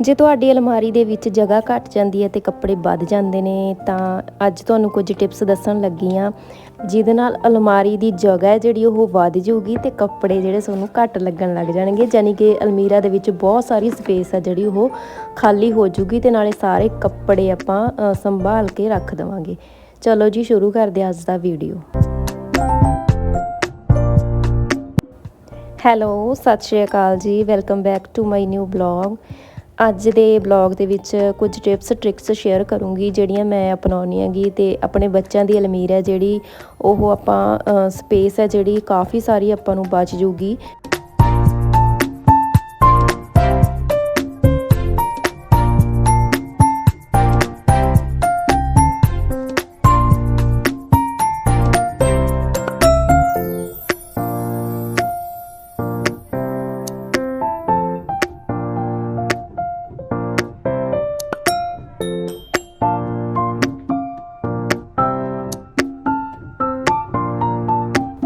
ਜੇ ਤੁਹਾਡੀ ਅਲਮਾਰੀ ਦੇ ਵਿੱਚ ਜਗ੍ਹਾ ਘੱਟ ਜਾਂਦੀ ਹੈ ਤੇ ਕੱਪੜੇ ਵੱਧ ਜਾਂਦੇ ਨੇ, ਤਾਂ ਅੱਜ ਤੁਹਾਨੂੰ ਕੁਝ ਟਿਪਸ ਦੱਸਣ ਲੱਗੀ ਆ ਜਿਹਦੇ ਨਾਲ ਅਲਮਾਰੀ ਦੀ ਜਗ੍ਹਾ ਜਿਹੜੀ ਉਹ ਵੱਧ ਜਾਊਗੀ ਤੇ ਕੱਪੜੇ ਜਿਹੜੇ ਤੁਹਾਨੂੰ ਘੱਟ ਲੱਗਣ ਲੱਗ ਜਾਣਗੇ। ਯਾਨੀ ਕਿ ਅਲਮੀਰਾ ਦੇ ਵਿੱਚ ਬਹੁਤ ਸਾਰੀ ਸਪੇਸ ਹੈ ਜਿਹੜੀ ਉਹ ਖਾਲੀ ਹੋ ਜਾਊਗੀ ਤੇ ਨਾਲੇ ਸਾਰੇ ਕੱਪੜੇ ਆਪਾਂ ਸੰਭਾਲ ਕੇ ਰੱਖ ਦੇਵਾਂਗੇ। ਚਲੋ ਜੀ, ਸ਼ੁਰੂ ਕਰਦੇ ਅੱਜ ਦਾ ਵੀਡੀਓ ਹੈਲੋ, ਸਤਿ ਸ਼੍ਰੀ ਅਕਾਲ ਜੀ, welcome back to my new blog. ਅੱਜ ਦੇ ਬਲੌਗ ਦੇ ਵਿੱਚ ਕੁਝ ਟਿਪਸ ਟ੍ਰਿਕਸ ਸ਼ੇਅਰ ਕਰੂੰਗੀ, ਜਿਹੜੀਆਂ ਮੈਂ ਅਪਣਾਉਣੀ ਹੈਗੀ ਤੇ ਆਪਣੇ ਬੱਚਿਆਂ ਦੀ ਅਲਮੀਰਾ ਹੈ ਜਿਹੜੀ, ਉਹ ਆਪਾਂ ਸਪੇਸ ਹੈ ਜਿਹੜੀ ਕਾਫੀ ਸਾਰੀ ਆਪਾਂ ਨੂੰ ਬਚ ਜੂਗੀ।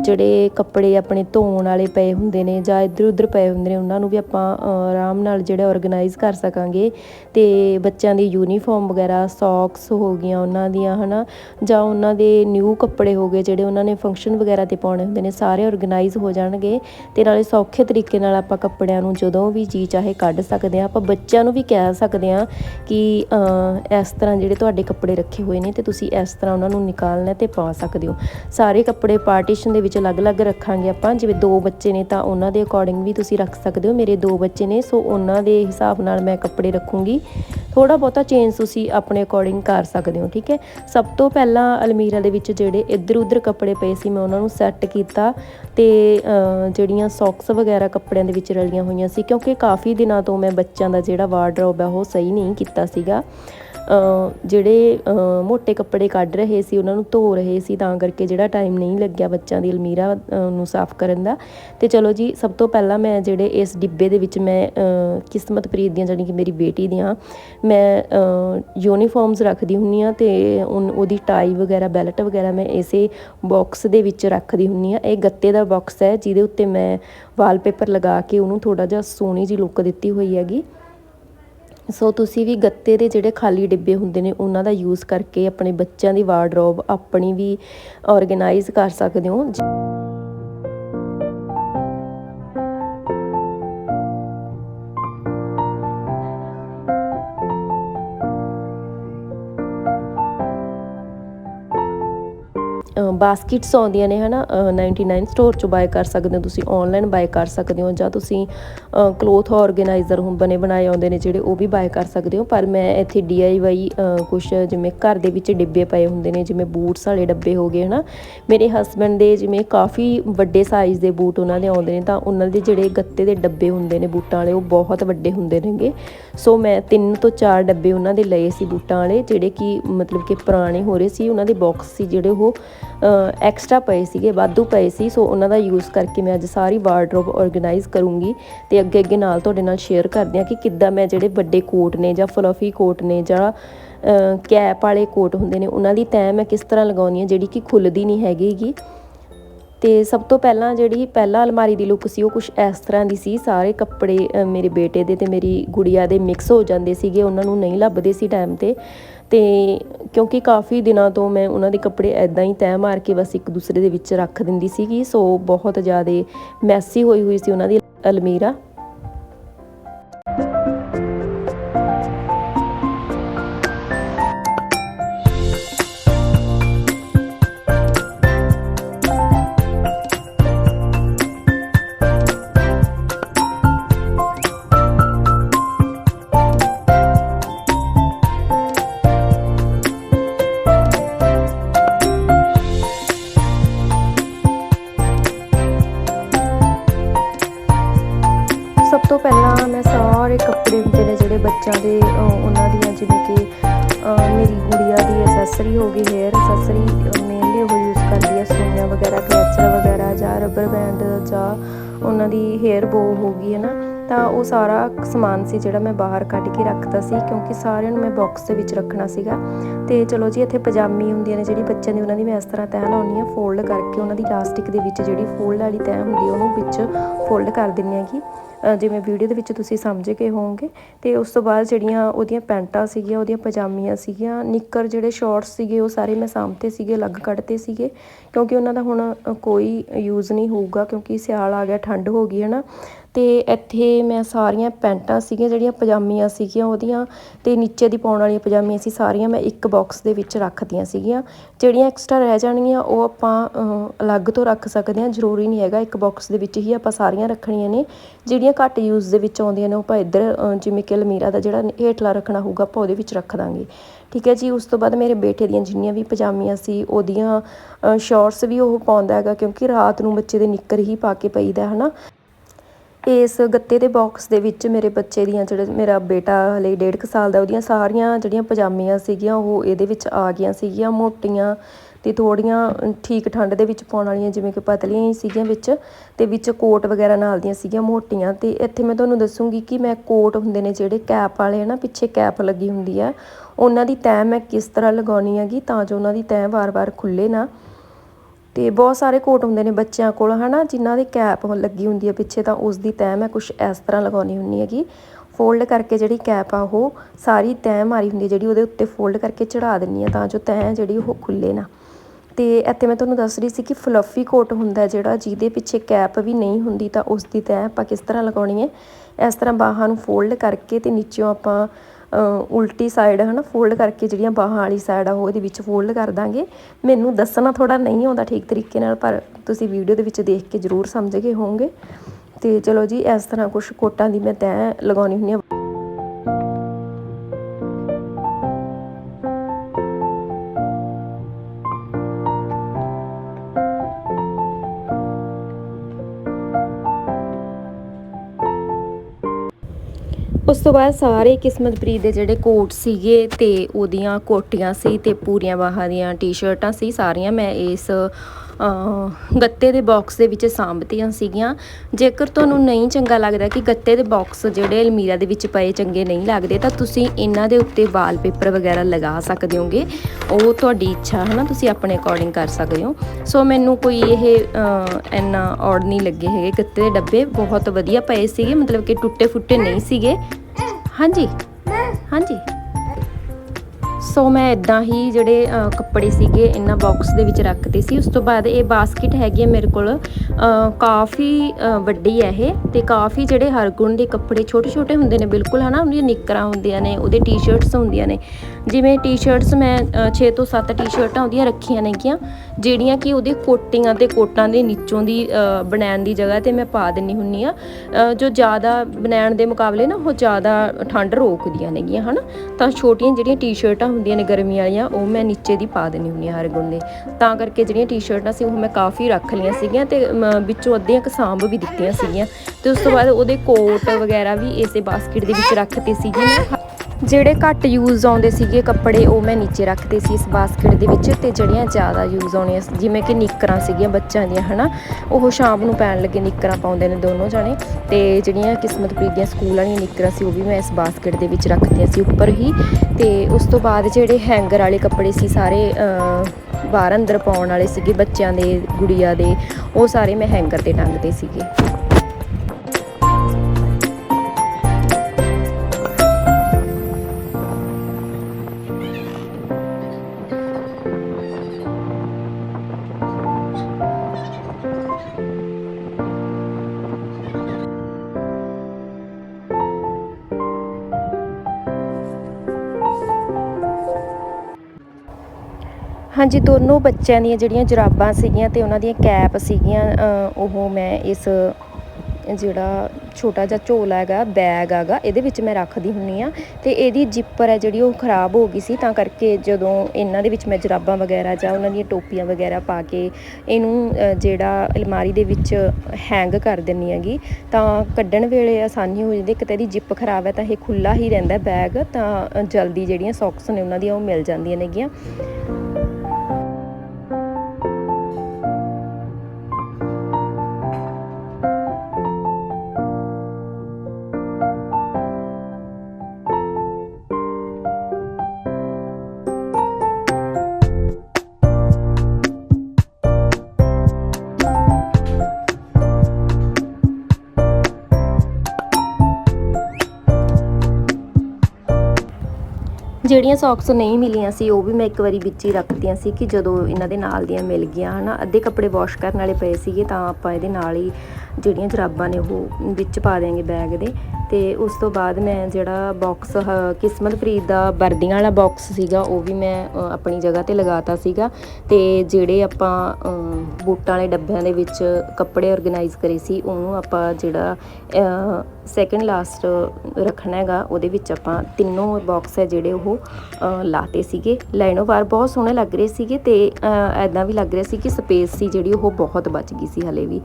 ਜਿਹੜੇ ਕੱਪੜੇ ਆਪਣੇ ਧੋਣ ਵਾਲੇ ਪਏ ਹੁੰਦੇ ਨੇ ਜਾਂ ਇੱਧਰ ਉੱਧਰ ਪਏ ਹੁੰਦੇ ਨੇ, ਉਹਨਾਂ ਨੂੰ ਵੀ ਆਪਾਂ ਆਰਾਮ ਨਾਲ ਜਿਹੜਾ ਆਰਗੇਨਾਈਜ਼ ਕਰ ਸਕਾਂਗੇ। ਤੇ ਬੱਚਿਆਂ ਦੀ ਯੂਨੀਫਾਰਮ ਵਗੈਰਾ ਸੌਕਸ ਹੋ ਗਈਆਂ ਉਹਨਾਂ ਦੀਆਂ, ਹਨਾ? ਜਾਂ ਉਹਨਾਂ ਦੇ ਨਿਊ ਕੱਪੜੇ ਹੋ ਗਏ, ਜਿਹੜੇ ਉਹਨਾਂ ਨੇ ਫੰਕਸ਼ਨ ਵਗੈਰਾ ਤੇ ਪਾਉਣੇ ਹੁੰਦੇ ਨੇ, ਸਾਰੇ ਆਰਗੇਨਾਈਜ਼ ਹੋ ਜਾਣਗੇ। ਤੇ ਨਾਲੇ ਸੌਖੇ ਤਰੀਕੇ ਨਾਲ ਆਪਾਂ ਕੱਪੜਿਆਂ ਨੂੰ ਜਦੋਂ ਵੀ ਜੀ ਚਾਹੇ ਕੱਢ ਸਕਦੇ ਆ ਆਪਾਂ ਬੱਚਿਆਂ ਨੂੰ ਵੀ ਕਹਿ ਸਕਦੇ ਆ ਕਿ ਇਸ ਤਰ੍ਹਾਂ ਜਿਹੜੇ ਤੁਹਾਡੇ ਕੱਪੜੇ ਰੱਖੇ ਹੋਏ ਨੇ, ਤੇ ਤੁਸੀਂ ਇਸ ਤਰ੍ਹਾਂ ਉਹਨਾਂ ਨੂੰ ਨਿਕਾਲਣਾ ਤੇ ਪਾ ਸਕਦੇ ਹੋ। ਸਾਰੇ ਕੱਪੜੇ ਪਾਰਟੀਸ਼ਨ ਦੇ ਵਿੱਚ ਅਲੱਗ-ਅਲੱਗ ਰੱਖਾਂਗੇ ਆਪਾਂ। ਜਿਵੇਂ ਦੋ ਬੱਚੇ ਨੇ ਤਾਂ ਉਹਨਾਂ ਦੇ ਅਕੋਰਡਿੰਗ ਵੀ ਤੁਸੀਂ ਰੱਖ ਸਕਦੇ ਹੋ। ਮੇਰੇ ਦੋ ਬੱਚੇ ਨੇ, ਸੋ ਉਹਨਾਂ ਦੇ ਹਿਸਾਬ ਨਾਲ ਮੈਂ ਕੱਪੜੇ ਰੱਖੂੰਗੀ। ਥੋੜਾ ਬਹੁਤਾ ਚੇਂਜ ਤੁਸੀਂ ਆਪਣੇ ਅਕੋਰਡਿੰਗ ਕਰ ਸਕਦੇ ਹੋ, ਠੀਕ ਹੈ? ਸਭ ਤੋਂ ਪਹਿਲਾਂ ਅਲਮੀਰਾ ਦੇ ਵਿੱਚ ਜਿਹੜੇ ਇੱਧਰ ਉੱਧਰ ਕੱਪੜੇ ਪਏ ਸੀ, ਮੈਂ ਉਹਨਾਂ ਨੂੰ ਸੈੱਟ ਕੀਤਾ। ਤੇ ਜਿਹੜੀਆਂ ਸੌਕਸ ਵਗੈਰਾ ਕੱਪੜਿਆਂ ਦੇ ਵਿੱਚ ਰਲੀਆਂ ਹੋਈਆਂ ਸੀ, ਕਿਉਂਕਿ ਕਾਫੀ ਦਿਨਾਂ ਤੋਂ ਮੈਂ ਬੱਚਿਆਂ ਦਾ ਜਿਹੜਾ ਵਾਰਡਰੋਬ ਹੈ ਉਹ ਸਹੀ ਨਹੀਂ ਕੀਤਾ ਸੀਗਾ। ਜਿਹੜੇ ਅ, ਮੋٹے ਕੱਪੜੇ ਕੱਢ ਰਹੇ ਸੀ ਉਹਨਾਂ ਨੂੰ ਧੋ ਰਹੇ ਸੀ ਤਾਂ ਕਰਕੇ ਜਿਹੜਾ ਟਾਈਮ ਨਹੀਂ ਲੱਗਿਆ ਬੱਚਿਆਂ ਦੀ ਅਲਮੀਰਾ ਨੂੰ ਸਾਫ਼ ਕਰਨ ਦਾ। ਤੇ ਚਲੋ ਜੀ ਸਭ ਤੋਂ ਪਹਿਲਾਂ ਮੈਂ ਜਿਹੜੇ ਇਸ ਡਿੱਬੇ ਦੇ ਵਿੱਚ ਮੈਂ ਕਿਸਮਤਪ੍ਰੀਤ ਦੀਆਂ ਜਾਣੀ ਕਿ ਮੇਰੀ ਬੇਟੀ ਦੀਆਂ ਮੈਂ ਯੂਨੀਫਾਰਮਸ ਰੱਖਦੀ ਹੁੰਨੀ ਆ ਤੇ ਉਨ- ਉਹਦੀ ਟਾਈ ਵਗੈਰਾ ਬੈਲਟ ਵਗੈਰਾ ਮੈਂ ਇਸੇ ਬਾਕਸ ਦੇ ਵਿੱਚ ਰੱਖਦੀ ਹੁੰਨੀ ਆ ਇਹ ਗੱਤੇ ਦਾ ਬਾਕਸ ਹੈ ਜਿਹਦੇ ਉੱਤੇ ਮੈਂ ਵਾਲਪੇਪਰ ਲਗਾ ਕੇ ਉਹਨੂੰ ਥੋੜਾ ਜਿਹਾ ਸੋਹਣੀ ਜੀ ਲੁੱਕ ਦਿੱਤੀ ਹੋਈ ਹੈਗੀ। ਸੋ ਤੁਸੀਂ ਵੀ ਗੱਤੇ ਦੇ ਜਿਹੜੇ ਖਾਲੀ ਡਿੱਬੇ ਹੁੰਦੇ ਨੇ, ਉਹਨਾਂ ਦਾ ਯੂਜ਼ ਕਰਕੇ ਆਪਣੇ ਬੱਚਿਆਂ ਦੀ ਵਾਰਡਰੋਬ ਆਪਣੀ ਵੀ ਆਰਗੇਨਾਈਜ਼ ਕਰ ਸਕਦੇ ਹੋ। ਬਾਸਕਿਟਸ ਆਉਂਦੀਆਂ ਨੇ ਹਨਾ? ਅ, 99 ਸਟੋਰ ਚੋਂ ਬਾਏ ਕਰ ਸਕਦੇ ਹੋ ਤੁਸੀਂ ਆਨਲਾਈਨ ਬਾਏ ਕਰ ਸਕਦੇ ਹੋ ਜਾਂ ਤੁਸੀਂ ਕਲੋਥ ਆਰਗੇਨਾਈਜ਼ਰ ਹੁਣ ਬਣੇ ਬਣਾਏ ਆਉਂਦੇ ਨੇ ਜਿਹੜੇ ਉਹ ਵੀ ਬਾਏ ਕਰ ਸਕਦੇ ਹੋ। ਪਰ ਮੈਂ ਇੱਥੇ ਡੀਆਈਵਾਈ ਕੁਝ ਜਿਵੇਂ ਘਰ ਦੇ ਵਿੱਚ ਡਿੱਬੇ ਪਏ ਹੁੰਦੇ ਨੇ ਜਿਵੇਂ ਬੂਟਸ ਵਾਲੇ ਡੱਬੇ ਹੋ ਗਏ ਹਨਾ? ਮੇਰੇ ਹਸਬੰਡ ਦੇ ਜਿਵੇਂ ਕਾਫੀ ਵੱਡੇ ਸਾਈਜ਼ ਦੇ ਬੂਟ ਉਹਨਾਂ ਦੇ ਆਉਂਦੇ ਨੇ ਤਾਂ ਉਹਨਾਂ ਦੇ ਜਿਹੜੇ ਗੱਤੇ ਦੇ ਡੱਬੇ ਹੁੰਦੇ ਨੇ ਬੂਟਾਂ ਵਾਲੇ ਉਹ ਬਹੁਤ ਵੱਡੇ ਹੁੰਦੇ ਨੇਗੇ। ਸੋ ਮੈਂ ਤਿੰਨ ਤੋਂ ਚਾਰ ਡੱਬੇ ਉਹਨਾਂ ਦੇ ਲਏ ਸੀ ਬੂਟਾਂ ਵਾਲੇ ਜਿਹੜੇ ਕਿ ਮਤਲਬ ਕਿ ਪੁਰਾਣੇ ਹੋ ਰਹੇ ਸੀ ਉਹਨਾਂ ਦੇ ਬਾਕਸ ਸੀ ਜਿਹੜੇ ਉਹ ਐਕਸਟਰਾ ਪਏ ਸੀਗੇ, ਵਾਧੂ ਪਏ ਸੀ ਸੋ ਉਹਨਾਂ ਦਾ ਯੂਜ਼ ਕਰਕੇ ਮੈਂ ਅੱਜ ਸਾਰੀ ਵਾਰਡਰੋਬ ਆਰਗੇਨਾਈਜ਼ ਕਰੂੰਗੀ ਤੇ ਅੱਗੇ ਅੱਗੇ ਨਾਲ ਤੁਹਾਡੇ ਨਾਲ ਸ਼ੇਅਰ ਕਰਦੇ ਹਾਂ ਕਿ ਕਿੱਦਾਂ ਮੈਂ ਜਿਹੜੇ ਵੱਡੇ ਕੋਟ ਨੇ ਜਾਂ ਫਲਫੀ ਕੋਟ ਨੇ ਜਾਂ ਕੈਪ ਵਾਲੇ ਕੋਟ ਹੁੰਦੇ ਨੇ, ਉਹਨਾਂ ਦੀ ਤੈਅ ਮੈਂ ਕਿਸ ਤਰ੍ਹਾਂ ਲਗਾਉਣੀ ਹੈ, ਜਿਹੜੀ ਕਿ ਖੁੱਲਦੀ ਨਹੀਂ ਹੈਗੀਗੀ। ਤੇ ਸਭ ਤੋਂ ਪਹਿਲਾਂ ਜਿਹੜੀ ਪਹਿਲਾ ਅਲਮਾਰੀ ਦੀ ਲੁੱਕ ਸੀ, ਉਹ ਕੁਝ ਇਸ ਤਰ੍ਹਾਂ ਦੀ ਸੀ, ਸਾਰੇ ਕੱਪੜੇ ਮੇਰੇ ਬੇਟੇ ਦੇ ਤੇ ਮੇਰੀ ਗੁੜੀਆ ਦੇ ਮਿਕਸ ਹੋ ਜਾਂਦੇ ਸੀਗੇ, ਉਹਨਾਂ ਨੂੰ ਨਹੀਂ ਲੱਭਦੇ ਸੀ ਟਾਈਮ ਤੇ। ਤੇ ਕਿਉਂਕਿ ਕਾਫੀ ਦਿਨਾਂ ਤੋਂ ਮੈਂ ਉਹਨਾਂ ਦੇ ਕੱਪੜੇ ਐਦਾਂ ਹੀ ਤੈਅ ਮਾਰ ਕੇ ਬਸ ਇੱਕ ਦੂਸਰੇ ਦੇ ਵਿੱਚ ਰੱਖ ਦਿੰਦੀ ਸੀਗੀ, ਸੋ ਬਹੁਤ ਜ਼ਿਆਦਾ ਮੈਸੀ ਹੋਈ ਹੋਈ ਸੀ ਉਹਨਾਂ ਦੀ ਅਲਮੀਰਾ। ਵਗੈਰਾ ਕਲਚਰ ਜਾਂ ਜਾਂ ਉਹਨਾਂ ਦੀ ਹੇਅਰ ਬੋ ਹੋ ਗਈ ਹੈ ਨਾ ਤਾਂ ਉਹ ਸਾਰਾ ਸਮਾਨ ਸੀ ਜਿਹੜਾ ਮੈਂ ਬਾਹਰ ਕੱਢ ਕੇ ਰੱਖਤਾ ਸੀ ਕਿਉਂਕਿ ਸਾਰਿਆਂ ਨੂੰ ਮੈਂ ਬਾਕਸ ਦੇ ਵਿੱਚ ਰੱਖਣਾ ਸੀਗਾ। ਤੇ ਚਲੋ ਜੀ, ਇੱਥੇ ਪਜਾਮੀ ਹੁੰਦੀਆਂ ਨੇ ਜਿਹੜੀ ਬੱਚਿਆਂ ਦੀ, ਉਹਨਾਂ ਦੀ ਮੈਂ ਇਸ ਤਰ੍ਹਾਂ ਤੈਅ ਲਾਉਣੀ ਆ ਫੋਲਡ ਕਰਕੇ ਉਹਨਾਂ ਦੀ ਲਾਸਟਿਕ ਦੇ ਵਿੱਚ ਜਿਹੜੀ ਫੋਲਡ ਵਾਲੀ ਤੈਅ ਹੁੰਦੀ ਉਹਨੂੰ ਵਿੱਚ ਫੋਲਡ ਕਰ ਦਿੰਨੀ ਹੈਗੀ। ਜਿਵੇਂ ਵੀਡੀਓ ਦੇ ਵਿੱਚ ਤੁਸੀਂ ਸਮਝ ਗਏ ਹੋਵੋਗੇ। ਤੇ ਉਸ ਤੋਂ ਬਾਅਦ ਜਿਹੜੀਆਂ ਉਹਦੀਆਂ ਪੈਂਟਾਂ ਸੀਗੀਆਂ, ਉਹਦੀਆਂ ਪਜਾਮੀਆਂ ਸੀਗੀਆਂ, ਨਿੱਕਰ ਜਿਹੜੇ ਸ਼ਾਰਟਸ ਸੀਗੇ, ਉਹ ਸਾਰੇ ਮੈਂ ਸਾਂਭਤੇ ਸੀਗੇ, ਅਲੱਗ ਕੱਢਤੇ ਸੀਗੇ। ਕਿਉਂਕਿ ਉਹਨਾਂ ਦਾ ਹੁਣ ਕੋਈ ਯੂਜ਼ ਨਹੀਂ ਹੋਊਗਾ, ਕਿਉਂਕਿ ਸਿਆਲ ਆ ਗਿਆ, ਠੰਡ ਹੋ ਗਈ ਹੈ ਨਾ। ਅਤੇ ਇੱਥੇ ਮੈਂ ਸਾਰੀਆਂ ਪੈਂਟਾਂ ਸੀਗੀਆਂ, ਜਿਹੜੀਆਂ ਪਜਾਮੀਆਂ ਸੀਗੀਆਂ ਉਹਦੀਆਂ ਅਤੇ ਨੀਚੇ ਦੀ ਪਾਉਣ ਵਾਲੀਆਂ ਪਜਾਮੀਆਂ ਸੀ, ਸਾਰੀਆਂ ਮੈਂ ਇੱਕ ਬਾਕਸ ਦੇ ਵਿੱਚ ਰੱਖਤੀਆਂ ਸੀਗੀਆਂ। ਜਿਹੜੀਆਂ ਐਕਸਟਰਾ ਰਹਿ ਜਾਣਗੀਆਂ, ਉਹ ਆਪਾਂ ਅਲੱਗ ਤੋਂ ਰੱਖ ਸਕਦੇ ਹਾਂ, ਜ਼ਰੂਰੀ ਨਹੀਂ ਹੈਗਾ, ਇੱਕ ਬਾਕਸ ਦੇ ਵਿੱਚ ਹੀ ਆਪਾਂ ਸਾਰੀਆਂ ਰੱਖਣੀਆਂ ਨੇ। ਜਿਹੜੀਆਂ ਘੱਟ ਯੂਜ਼ ਦੇ ਵਿੱਚ ਆਉਂਦੀਆਂ ਨੇ, ਉਹ ਆਪਾਂ ਇੱਧਰ ਜਿਵੇਂ ਕਿ ਅਲਮੀਰਾ ਦਾ ਜਿਹੜਾ ਹੇਠਲਾ ਰੱਖਣਾ ਹੋਊਗਾ, ਆਪਾਂ ਉਹਦੇ ਵਿੱਚ ਰੱਖ ਦਾਂਗੇ। ਠੀਕ ਹੈ ਜੀ, ਉਸ ਤੋਂ ਬਾਅਦ ਮੇਰੇ ਬੇਟੇ ਦੀਆਂ ਜਿੰਨੀਆਂ ਵੀ ਪਜਾਮੀਆਂ ਸੀ, ਉਹਦੀਆਂ ਸ਼ਾਰਟਸ ਵੀ ਉਹ ਪਾਉਂਦਾ ਹੈਗਾ, ਕਿਉਂਕਿ ਰਾਤ ਨੂੰ ਬੱਚੇ ਦੇ ਨਿੱਕਰ ਹੀ ਪਾ ਕੇ ਪਈਦਾ, ਹਨਾ? ਇਸ ਗੱਤੇ ਦੇ ਬਾਕਸ ਦੇ ਵਿੱਚ ਮੇਰੇ ਬੱਚੇ ਦੀਆਂ ਜਿਹੜੇ ਮੇਰਾ ਬੇਟਾ ਹਲੇ 1.5 ਸਾਲ ਦਾ, ਉਹਦੀਆਂ ਸਾਰੀਆਂ ਜਿਹੜੀਆਂ ਪਜਾਮੀਆਂ ਸੀਗੀਆਂ, ਉਹ ਇਹਦੇ ਵਿੱਚ ਆ ਗਈਆਂ ਸੀਗੀਆਂ ਮੋਟੀਆਂ ਤੇ ਥੋੜੀਆਂ ਠੀਕ ਠੰਡ ਦੇ ਵਿੱਚ ਪਾਉਣ ਵਾਲੀਆਂ ਜਿਵੇਂ ਕਿ ਪਤਲੀਆਂ ਹੀ ਸੀਗੀਆਂ ਵਿੱਚ ਤੇ ਵਿੱਚ ਕੋਟ ਵਗੈਰਾ ਨਾਲ ਦੀਆਂ ਸੀਗੀਆਂ ਮੋਟੀਆਂ ਤੇ ਇੱਥੇ ਮੈਂ ਤੁਹਾਨੂੰ ਦੱਸੂਗੀ ਕਿ ਮੈਂ ਕੋਟ ਹੁੰਦੇ ਨੇ ਜਿਹੜੇ ਕੈਪ ਵਾਲੇ ਹਨਾ, ਪਿੱਛੇ ਕੈਪ ਲੱਗੀ ਹੁੰਦੀ ਆ, ਉਹਨਾਂ ਦੀ ਤੈਅ ਮੈਂ ਕਿਸ ਤਰ੍ਹਾਂ ਲਗਾਉਣੀ ਹੈਗੀ ਤਾਂ ਜੋ ਉਹਨਾਂ ਦੀ ਤੈਅ ਵਾਰ-ਵਾਰ ਖੁੱਲੇ ਨਾ। ਤੇ ਬਹੁਤ ਸਾਰੇ ਕੋਟ ਹੁੰਦੇ ਨੇ ਬੱਚਿਆਂ ਕੋਲ, ਹਨਾ, ਜਿਨ੍ਹਾਂ ਦੀ ਕੈਪ ਲੱਗੀ ਹੁੰਦੀ ਹੈ ਪਿੱਛੇ ਤਾਂ ਉਸ ਦੀ ਤੈਅ ਮੈਂ ਕੁਝ ਇਸ ਤਰ੍ਹਾਂ ਲਗਾਉਣੀ ਹੁੰਨੀ ਹੈਗੀ। ਫੋਲਡ ਕਰਕੇ ਜਿਹੜੀ ਕੈਪ ਆ ਉਹ ਸਾਰੀ ਤੈਅ ਮਾਰੀ ਹੁੰਦੀ ਹੈ ਜਿਹੜੀ ਉਹਦੇ ਉੱਤੇ ਫੋਲਡ ਕਰਕੇ ਚੜਾ ਦਿੰਨੀ ਆ ਤਾਂ ਜੋ ਤੈਅ ਜਿਹੜੀ ਉਹ ਖੁੱਲੇ ਨਾ। ਤੇ ਇੱਥੇ ਮੈਂ ਤੁਹਾਨੂੰ ਦੱਸ ਰਹੀ ਸੀ ਕਿ ਫਲੱਫੀ ਕੋਟ ਹੁੰਦਾ ਜਿਹੜਾ, ਜਿਹਦੇ ਪਿੱਛੇ ਕੈਪ ਵੀ ਨਹੀਂ ਹੁੰਦੀ ਤਾਂ ਉਸ ਦੀ ਤੈਅ ਆਪਾਂ ਕਿਸ ਤਰ੍ਹਾਂ ਲਗਾਉਣੀ ਹੈ? ਇਸ ਤਰ੍ਹਾਂ ਬਾਹਾਂ ਨੂੰ ਫੋਲਡ ਕਰਕੇ ਤੇ ਨੀਚੋਂ ਆਪਾਂ ਉਲਟੀ ਸਾਈਡ ਹਨਾ ਫੋਲਡ ਕਰਕੇ ਜਿਹੜੀਆਂ ਬਾਹਾਂ ਵਾਲੀ ਸਾਈਡ ਆ, ਉਹ ਇਹਦੇ ਵਿੱਚ ਫੋਲਡ ਕਰ ਦਾਂਗੇ। ਮੈਨੂੰ ਦੱਸਣਾ ਥੋੜਾ ਨਹੀਂ ਆਉਂਦਾ ਠੀਕ ਤਰੀਕੇ ਨਾਲ, ਪਰ ਤੁਸੀਂ ਵੀਡੀਓ ਦੇ ਵਿੱਚ ਦੇਖ ਕੇ ਜ਼ਰੂਰ ਸਮਝ ਗਏ ਹੋਵੋਗੇ। ਤੇ ਚਲੋ ਜੀ, ਇਸ ਤਰ੍ਹਾਂ ਕੁਝ ਕੋਟਾਂ ਦੀ ਮੈਂ ਤੈਅ ਲਗਾਉਣੀ ਹੁੰਦੀ ਆ ਉਸ ਤੋਂ ਬਾਅਦ ਸਾਰੇ ਕਿਸਮਤਪ੍ਰੀਤ ਦੇ ਜਿਹੜੇ ਕੋਟ ਸੀਗੇ ਤੇ ਉਹਦੀਆਂ ਕੋਟੀਆਂ ਸੀ ਤੇ ਪੂਰੀਆਂ ਬਾਹਾਂ ਦੀਆਂ ਟੀ-ਸ਼ਰਟਾਂ ਸੀ, ਸਾਰੀਆਂ ਮੈਂ ਇਸ ਗੱਤੇ ਦੇ ਬਾਕਸ ਦੇ ਵਿੱਚ ਸਾਂਭਤੀਆਂ ਸੀਗੀਆਂ। ਜੇਕਰ ਤੁਹਾਨੂੰ ਨਹੀਂ ਚੰਗਾ ਲੱਗਦਾ ਕਿ ਗੱਤੇ ਦੇ ਬਾਕਸ ਜਿਹੜੇ ਅਲਮੀਰਾ ਦੇ ਵਿੱਚ ਪਏ ਚੰਗੇ ਨਹੀਂ ਲੱਗਦੇ ਤਾਂ ਤੁਸੀਂ ਇਹਨਾਂ ਦੇ ਉੱਤੇ ਵਾਲਪੇਪਰ ਵਗੈਰਾ ਲਗਾ ਸਕਦੇ ਹੋਗੇ। ਉਹ ਤੁਹਾਡੀ ਇੱਛਾ ਹੈ ਨਾ ਤੁਸੀਂ ਆਪਣੇ ਅਕੋਰਡਿੰਗ ਕਰ ਸਕਦੇ ਹੋ। ਸੋ ਮੈਨੂੰ ਕੋਈ ਇਹ ਅ, ਇੰਨਾ ਔਡ ਨਹੀਂ ਲੱਗੇ ਹੈਗੇ। ਗੱਤੇ ਦੇ ਡੱਬੇ ਬਹੁਤ ਵਧੀਆ ਪਏ ਸੀਗੇ ਮਤਲਬ ਕਿ ਟੁੱਟੇ ਫੁੱਟੇ ਨਹੀਂ ਸੀਗੇ। ਹਾਂਜੀ। ਹਾਂਜੀ। ਸੋ ਮੈਂ ਇਦਾਂ ਹੀ ਜਿਹੜੇ ਕੱਪੜੇ ਸੀਗੇ ਇਹਨਾਂ ਬਾਕਸ ਦੇ ਵਿੱਚ ਰੱਖਦੇ ਸੀ। ਉਸ ਤੋਂ ਬਾਅਦ ਇਹ ਬਾਸਕਟ ਹੈਗੀ ਹੈ ਮੇਰੇ ਕੋਲ। ਕਾਫੀ ਵੱਡੀ ਹੈ ਇਹ ਤੇ ਕਾਫੀ ਜਿਹੜੇ ਹਰਗੁਣ ਦੇ ਕੱਪੜੇ ਛੋਟੇ ਛੋਟੇ ਹੁੰਦੇ ਨੇ, ਬਿਲਕੁਲ ਹਨਾ, ਉਹਦੀਆਂ ਨਿੱਕਰਾਂ ਹੁੰਦੀਆਂ ਨੇ, ਉਹਦੇ ਟੀ-ਸ਼ਰਟਸ ਹੁੰਦੀਆਂ ਨੇ। ਜਿਵੇਂ ਟੀ-ਸ਼ਰਟਸ ਮੈਂ 6 ਤੋਂ 7 ਟੀ-ਸ਼ਰਟਾਂ ਉਹਦੀਆਂ ਰੱਖੀਆਂ ਨੇਗੀਆਂ ਜਿਹੜੀਆਂ ਕਿ ਉਹਦੇ ਕੋਟੀਆਂ ਤੇ ਕੋਟਾਂ ਦੇ ਨੀਚੋਂ ਦੀ ਬਣਾਉਣ ਦੀ ਜਗ੍ਹਾ ਤੇ ਮੈਂ ਪਾ ਦਿੰਨੀ ਹੁੰਨੀ ਆ ਜੋ ਜ਼ਿਆਦਾ ਬਣਾਉਣ ਦੇ ਮੁਕਾਬਲੇ ਨਾ, ਉਹ ਜ਼ਿਆਦਾ ਠੰਡ ਰੋਕਦੀਆਂ ਨੇਗੀਆਂ ਹਨਾ? ਤਾਂ ਛੋਟੀਆਂ ਜਿਹੜੀਆਂ ਟੀ-ਸ਼ਰਟਾਂ ਹੁੰਦੀਆਂ ਨੇ ਗਰਮੀ ਵਾਲੀਆਂ, ਉਹ ਮੈਂ ਨੀਚੇ ਦੀ ਪਾ ਦਿੰਨੀ ਹੁੰਨੀ ਆ ਹਰ ਗੁਣ ਦੇ ਤਾਂ ਕਰਕੇ ਜਿਹੜੀਆਂ ਟੀ-ਸ਼ਰਟਾਂ ਸੀ, ਉਹ ਮੈਂ ਕਾਫੀ ਰੱਖ ਲਈਆਂ ਸੀਗੀਆਂ ਤੇ ਵਿੱਚੋਂ ਅੱਧੀਆਂ ਕੁ ਸਾਂਭ ਵੀ ਦਿੱਤੀਆਂ ਸੀਗੀਆਂ। ਤੇ ਉਸ ਤੋਂ ਬਾਅਦ ਉਹਦੇ ਕੋਟ ਵਗੈਰਾ ਵੀ ਇਸੇ ਬਾਸਕਟ ਦੇ ਵਿੱਚ ਰੱਖਤੇ ਸੀਗੇ। ਮੈਂ ਜਿਹੜੇ ਘੱਟ ਯੂਜ਼ ਆਉਂਦੇ ਸੀਗੇ ਕੱਪੜੇ, ਉਹ ਮੈਂ ਨੀਚੇ ਰੱਖਦੇ ਸੀ ਇਸ ਬਾਸਕਟ ਦੇ ਵਿੱਚ ਤੇ ਜਿਹੜੀਆਂ ਜ਼ਿਆਦਾ ਯੂਜ਼ ਆਉਣੀਆਂ ਜਿਵੇਂ ਕਿ ਨਿੱਕਰਾਂ ਸੀਗੀਆਂ ਬੱਚਿਆਂ ਦੀਆਂ, ਹਨਾ, ਉਹ ਸ਼ਾਮ ਨੂੰ ਪੈਣ ਲੱਗੇ ਨਿੱਕਰਾਂ ਪਾਉਂਦੇ ਨੇ ਦੋਨੋਂ ਜਣੇ ਤੇ ਜਿਹੜੀਆਂ ਕਿਸਮਤ ਕਿਸਮਤਪ੍ਰੀਤ ਦੀਆਂ ਸਕੂਲ ਵਾਲੀਆਂ ਨਿੱਕਰਾਂ ਸੀ, ਉਹ ਵੀ ਮੈਂ ਇਸ ਬਾਸਕਟ ਦੇ ਵਿੱਚ ਰੱਖਤੀਆਂ ਸੀ ਉੱਪਰ ਹੀ ਤੇ ਉਸ ਤੋਂ ਬਾਅਦ ਜਿਹੜੇ ਹੈਂਗਰ ਵਾਲੇ ਕੱਪੜੇ ਸੀ ਸਾਰੇ ਬਾਹਰ ਅੰਦਰ ਪਾਉਣ ਵਾਲੇ ਸੀਗੇ ਬੱਚਿਆਂ ਦੇ, ਗੁੜੀਆ ਦੇ, ਉਹ ਸਾਰੇ ਮੈਂ ਹੈਂਗਰ ਤੇ ਟੰਗਦੇ ਸੀਗੇ। ਹਾਂਜੀ, ਦੋਨੋਂ ਬੱਚਿਆਂ ਦੀਆਂ ਜਿਹੜੀਆਂ ਜੁਰਾਬਾਂ ਸੀਗੀਆਂ ਤੇ ਉਹਨਾਂ ਦੀਆਂ ਕੈਪ ਸੀਗੀਆਂ ਉਹ ਮੈਂ ਇਸ, ਜਿਹੜਾ ਛੋਟਾ ਜਿਹਾ ਝੋਲਾ ਹੈਗਾ, ਬੈਗ ਹੈਗਾ, ਇਹਦੇ ਵਿੱਚ ਮੈਂ ਰੱਖਦੀ ਹੁੰਨੀ ਆ ਤੇ ਇਹਦੀ ਜਿੱਪਰ ਹੈ ਜਿਹੜੀ ਉਹ ਖਰਾਬ ਹੋ ਗਈ ਸੀ, ਤਾਂ ਕਰਕੇ ਜਦੋਂ ਇਹਨਾਂ ਦੇ ਵਿੱਚ ਮੈਂ ਜੁਰਾਬਾਂ ਵਗੈਰਾ ਜਾਂ ਉਹਨਾਂ ਦੀਆਂ ਟੋਪੀਆਂ ਵਗੈਰਾ ਪਾ ਕੇ ਇਹਨੂੰ ਜਿਹੜਾ ਅਲਮਾਰੀ ਦੇ ਵਿੱਚ ਹੈਂਗ ਕਰ ਦਿੰਨੀ ਹੈਗੀ, ਤਾਂ ਕੱਢਣ ਵੇਲੇ ਆਸਾਨੀ ਹੋ ਜਾਂਦੀ ਇੱਕ ਤਾਂ ਇਹਦੀ ਜਿੱਪ ਖਰਾਬ ਹੈ, ਤਾਂ ਇਹ ਖੁੱਲਾ ਹੀ ਰਹਿੰਦਾ ਬੈਗ, ਤਾਂ ਜਲਦੀ ਜਿਹੜੀਆਂ ਸੌਕਸ ਨੇ ਉਹਨਾਂ ਦੀਆਂ ਉਹ ਮਿਲ ਜਾਂਦੀਆਂ ਨੇਗੀਆਂ। ਜਿਹੜੀਆਂ ਸੌਕਸ ਨਹੀਂ ਮਿਲੀਆਂ ਸੀ, ਉਹ ਵੀ ਮੈਂ ਇੱਕ ਵਾਰੀ ਵਿੱਚ ਹੀ ਰੱਖਤੀਆਂ ਸੀ ਕਿ ਜਦੋਂ ਇਹਨਾਂ ਦੇ ਨਾਲ ਦੀਆਂ ਮਿਲ ਗਈਆਂ, ਹਨਾ, ਅੱਧੇ ਕੱਪੜੇ ਵਾਸ਼ ਕਰਨ ਵਾਲੇ ਪਏ ਸੀਗੇ ਤਾਂ ਆਪਾਂ ਇਹਦੇ ਨਾਲ ਹੀ ਜਿਹੜੀਆਂ ਜਰਾਬਾਂ ਨੇ ਉਹ ਵਿੱਚ ਪਾ ਦੇਾਂਗੇ ਬੈਗ ਦੇ। ਤੇ ਉਸ ਤੋਂ ਬਾਅਦ ਮੈਂ ਜਿਹੜਾ ਬਾਕਸ ਕਿਸਮਤ ਫਰੀਦ ਦਾ ਵਰਦੀਆਂ ਵਾਲਾ ਬਾਕਸ ਸੀਗਾ, ਉਹ ਵੀ ਮੈਂ ਆਪਣੀ ਜਗ੍ਹਾ ਤੇ ਲਗਾਤਾ ਸੀਗਾ। ਤੇ ਜਿਹੜੇ ਆਪਾਂ ਬੂਟਾਂ ਵਾਲੇ ਡੱਬਿਆਂ ਦੇ ਵਿੱਚ ਕੱਪੜੇ ਆਰਗੇਨਾਈਜ਼ ਕਰੇ ਸੀ, ਉਹਨੂੰ ਆਪਾਂ ਜਿਹੜਾ ਸੈਕੰਡ ਲਾਸਟ ਰੱਖਣਾ ਹੈਗਾ, ਉਹਦੇ ਵਿੱਚ ਆਪਾਂ ਤਿੰਨੋਂ ਬਾਕਸ ਹੈ ਜਿਹੜੇ ਉਹ ਲਾਤੇ ਸੀਗੇ। ਲਾਈਨੋ ਵਾਰ ਬਹੁਤ ਸੋਹਣੇ ਲੱਗ ਰਹੇ ਸੀਗੇ ਤੇ ਐਦਾਂ ਵੀ ਲੱਗ ਰਿਹਾ ਸੀ ਕਿ ਸਪੇਸ ਸੀ ਜਿਹੜੀ ਉਹ ਬਹੁਤ ਬਚ ਗਈ ਸੀ ਹਲੇ ਵੀ।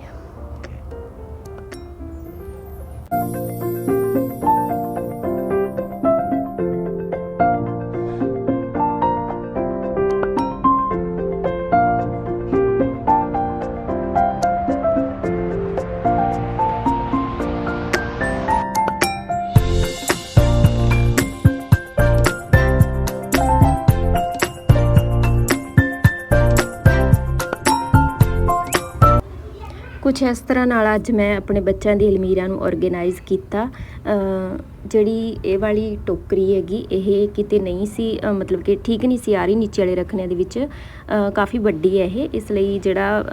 ਕੁਝ ਇਸ ਤਰ੍ਹਾਂ ਨਾਲ ਅੱਜ ਮੈਂ ਆਪਣੇ ਬੱਚਿਆਂ ਦੀ ਅਲਮੀਰਾ ਨੂੰ ਆਰਗੇਨਾਈਜ਼ ਕੀਤਾ। ਜਿਹੜੀ ਇਹ ਵਾਲੀ ਟੋਕਰੀ ਹੈਗੀ, ਇਹ ਕਿਤੇ ਨਹੀਂ ਸੀ ਮਤਲਬ ਕਿ ਠੀਕ ਨਹੀਂ ਸੀ, ਆ ਰਹੀ ਨੀਚੇ ਵਾਲੇ ਰੱਖਣਿਆਂ ਦੇ ਵਿੱਚ। ਕਾਫੀ ਵੱਡੀ ਹੈ ਇਹ, ਇਸ ਲਈ ਜਿਹੜਾ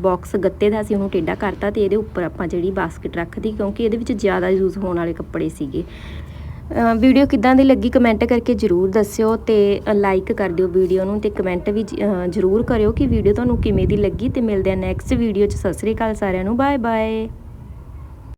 ਬਾਕਸ ਗੱਤੇ ਦਾ ਸੀ, ਉਹਨੂੰ ਟੇਢਾ ਕਰਤਾ ਤੇ ਇਹਦੇ ਉੱਪਰ ਆਪਾਂ ਜਿਹੜੀ ਬਾਸਕਟ ਰੱਖਦੀ ਕਿਉਂਕਿ ਇਹਦੇ ਵਿੱਚ ਜ਼ਿਆਦਾ ਯੂਜ਼ ਹੋਣ ਵਾਲੇ ਕੱਪੜੇ ਸੀਗੇ। ਵੀਡੀਓ ਕਿੱਦਾਂ ਦੀ ਲੱਗੀ ਕਮੈਂਟ ਕਰਕੇ ਜਰੂਰ ਦੱਸਿਓ ਤੇ ਲਾਈਕ ਕਰ ਦਿਓ ਵੀਡੀਓ ਨੂੰ ਤੇ ਕਮੈਂਟ ਵੀ ਜਰੂਰ ਕਰਿਓ ਕਿ ਵੀਡੀਓ ਤੁਹਾਨੂੰ ਕਿਵੇਂ ਦੀ ਲੱਗੀ ਤੇ ਮਿਲਦੇ ਆ ਨੈਕਸਟ ਵੀਡੀਓ 'ਚ। ਸਤਿ ਸ੍ਰੀ ਅਕਾਲ ਸਾਰਿਆਂ ਨੂੰ। Bye bye